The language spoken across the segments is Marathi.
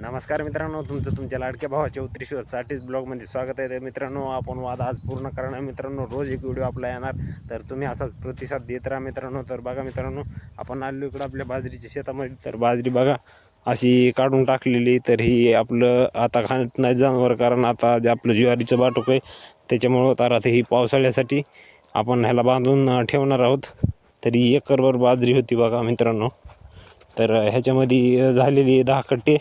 नमस्कार मित्रांनो तुमचं तुमच्या लाडक्या भावाच्या उत्तरेश्वर चाटीस ब्लॉगमध्ये स्वागत आहे. तर मित्रांनो आपण वाद आज पूर्ण करणार. मित्रांनो रोज एक व्हिडिओ आपला येणार. तर तुम्ही असाच प्रतिसाद देत राहा मित्रांनो. तर बघा मित्रांनो आपण आलो इकडं आपल्या बाजरीच्या शेतामध्ये. तर बाजरी बघा अशी काढून टाकलेली. तर ही आपलं आता खाण्यात नाही जाणवर कारण आता जे आपलं ज्वारीचं बाटूक आहे त्याच्यामुळं तर आता ही पावसाळ्यासाठी आपण ह्याला बांधून ठेवणार आहोत. तर ही एकरभर बाजरी होती बघा मित्रांनो. तर ह्याच्यामध्ये झालेली दहा कट्टे.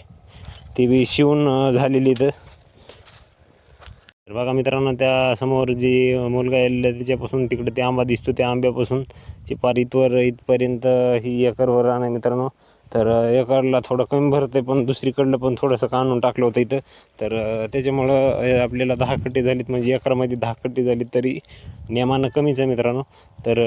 ती बी शिवून झालेली इथं. तर बघा मित्रांनो त्या समोर जी मुलगा येलेला त्याच्यापासून तिकडे ते आंबा दिसतो त्या आंब्यापासून. चिपार पार इथवर इथपर्यंत ही एकरवर आहे मित्रांनो. तर एकरला थोडं कमी भरते पण दुसरीकडलं पण थोडंसं काढून टाकलं होतं इथं. तर त्याच्यामुळं आपल्याला दहा कट्टे झालीत म्हणजे एकरामध्ये दहा कट्टे झालीत तरी नियमानं कमीच आहे मित्रांनो. तर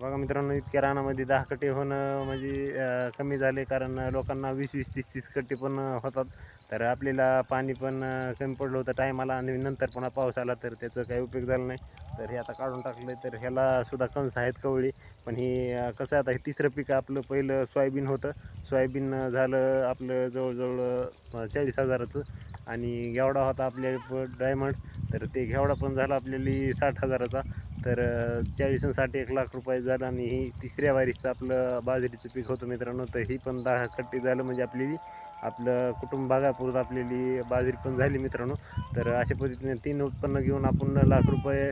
बघा मित्रांनो इतक्या रानामध्ये दहा कट्टे होणं म्हणजे कमी झाले कारण लोकांना वीस वीस तीस तीस कट्टे पण होतात. तर आपल्याला पाणी पण कमी पडलं होतं टायमाला आणि नंतर पुन्हा पाऊस आला तर त्याचं काही उपयोग झाला नाही. तर हे आता काढून टाकलं तर ह्याला सुद्धा कंस आहेत कवळी. पण हे कसं आहे आता हे तिसरं पीक आपलं पहिलं सोयाबीन होतं. सोयाबीन झालं आपलं जवळजवळ चाळीस हजाराचं. आणि घेवडा होता आपल्या डायमंड. तर ते घेवडा पण झाला आपल्याला साठ हजाराचा. तर अं, चाळीस एक लाख रुपये झालं आणि ही तिसऱ्या वारीचं आपलं बाजरीचं पीक होतं मित्रांनो. तर ही पण दहा कट्टी झालं म्हणजे आपली आपलं कुटुंब भागापुरत आपलेली बाजरी पण झाली मित्रांनो. तर अशा पद्धतीने तीन उत्पन्न घेऊन आपण लाख रुपये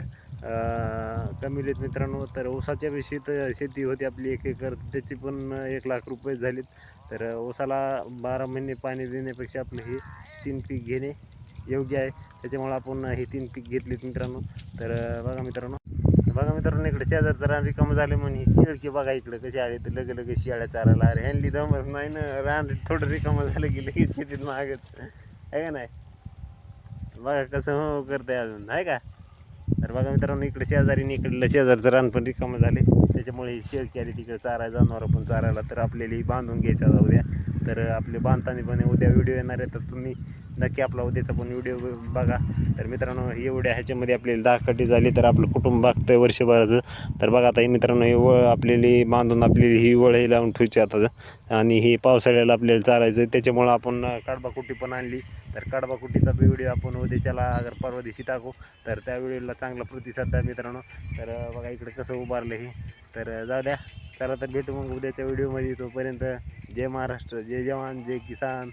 कमिलेत मित्रांनो. तर ऊसाच्या बी शेत शेती होती आपली एक एकर त्याची पण एक लाख रुपये झालीत. तर ऊसाला बारा महिने पाणी देण्यापेक्षा आपलं हे तीन पीक घेणे योग्य आहे. त्याच्यामुळं आपण हे तीन पीक घेतलेत मित्रांनो. तर बघा मित्रांनो. बघा मित्रांनो इकडे शेजार तर रिकामं झाले म्हणून ही शेळकी बघा इकडे कशी आली तर लगे लगे शिळ्या चारायला अरे हँडली दमच नाही ना रान थोडं रिकामं झालं की लगेच शेतीत मागत आहे का नाही? बघा कसं हो करते अजून आहे का? तर बघा मित्रांनो इकडे शेजारी इकडलं शेजारचं रान पण रिकामं झाले. त्याच्यामुळे ही शेळकी आली तिकडे चारायला जनावरं पण चारायला तर आपल्याला बांधून घ्यायचा जाऊ द्या. तर आपले बांधताना पण उद्या व्हिडिओ येणार आहे तर तुम्ही नक्की आपला उद्याचा पण व्हिडिओ बघा. तर मित्रांनो एवढ्या ह्याच्यामध्ये आपल्याला दहा कटी झाली तर आपलं कुटुंब बघतं वर्षभराचं. तर बघा आता मित्रांनो ही वळ आपल्याली बांधून आपलेली ही वळ हे लावून ठेवायची आता. आणि ही पावसाळ्याला आपल्याला चालायचं त्याच्यामुळं आपण काडबाकुटी पण आणली. तर काडबाकुटीचा बी व्हिडिओ आपण उद्याच्याला अगर परवा दिवशी टाकू. तर त्या व्हिडिओला चांगला प्रतिसाद द्या मित्रांनो. तर बघा इकडे कसं उभारलं हे. तर जाऊ द्या. चला तर भेटू मग उद्याच्या व्हिडिओमध्ये तोपर्यंत जय महाराष्ट्र जय जवान जय किसान.